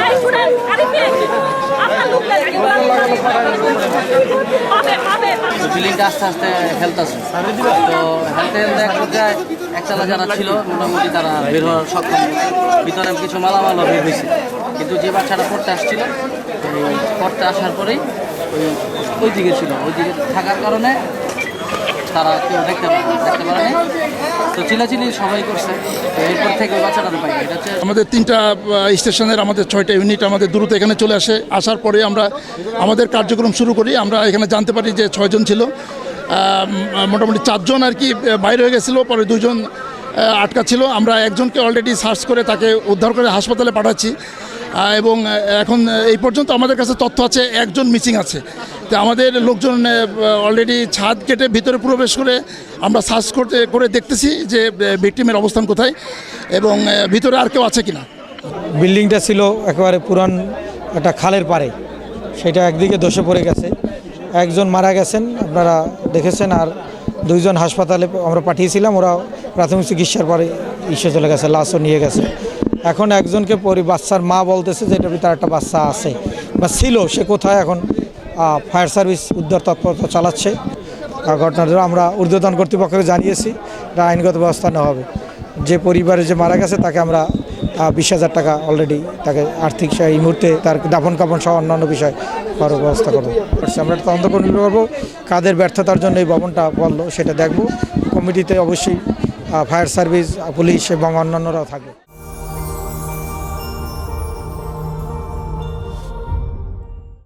আরে শুনেন আরে ফিলিংটা আস্তে আস্তে হেলতেছে তো হেলতে হেলতে এক পর্যায়ে একতলা যারা ছিল, মোটামুটি তারা বের হওয়ার সক্ষম। ভিতরে কিছু মালামালও বের হয়েছে। কিন্তু যে বাচ্চাটা পড়তে আসছিল পড়তে আসার পরেই ওই ওই দিকে ছিল। ওই দিকে থাকার কারণে তারা কেউ দেখতে পারে দেখতে পারেনি। আমাদের তিনটা স্টেশনের আমাদের ছয়টা ইউনিট আমাদের দ্রুত এখানে চলে আসে। আসার পরে আমরা আমাদের কার্যক্রম শুরু করি। আমরা এখানে জানতে পারি যে ছয়জন ছিল। মোটামুটি চারজন আর কি বাইরে হয়ে গেছিল, পরে দুজন আটকা ছিল। আমরা একজনকে অলরেডি সার্চ করে তাকে উদ্ধার করে হাসপাতালে পাঠাচ্ছি। এবং এখন এই পর্যন্ত আমাদের কাছে তথ্য আছে, একজন মিসিং আছে। তো আমাদের লোকজন অলরেডি ছাদ কেটে ভিতরে প্রবেশ করে আমরা সার্চ করতে, করে দেখতেছি যে ভিকটিমের অবস্থান কোথায় এবং ভিতরে আর কেউ আছে কিনা। বিল্ডিংটা ছিল একেবারে পুরান একটা খালের পারে সেটা একদিকে ধসে পড়ে গেছে। একজন মারা গেছেন, আপনারা দেখেছেন, আর দুইজন হাসপাতালে আমরা পাঠিয়েছিলাম, ওরা প্রাথমিক চিকিৎসার পরে ইসে চলে গেছে, লাশও নিয়ে গেছে। এখন একজনকে পরি, বাচ্চার মা বলতেছে যে এটা ভিতরে একটা বাচ্চা আছে, বা ছিল, সে কোথায় এখন? ফায়ার সার্ভিস উদ্ধার তৎপরতা চালাচ্ছে। ঘটনাটা আমরা ঊর্ধ্বতন কর্তৃপক্ষকে জানিয়েছি, এটা আইনগত ব্যবস্থা নেওয়া হবে। যে পরিবারে যে মারা গেছে, তাকে আমরা বিশ হাজার টাকা অলরেডি তাকে আর্থিক এই মুহূর্তে তার দাফন কাপন সহ অন্যান্য বিষয় করার ব্যবস্থা করব। আমরা একটা তদন্ত করে করব, কাদের ব্যর্থতার জন্য এই ভবনটা বলল সেটা দেখব। কমিটিতে অবশ্যই ফায়ার সার্ভিস, পুলিশ এবং অন্যান্যরাও থাকবে।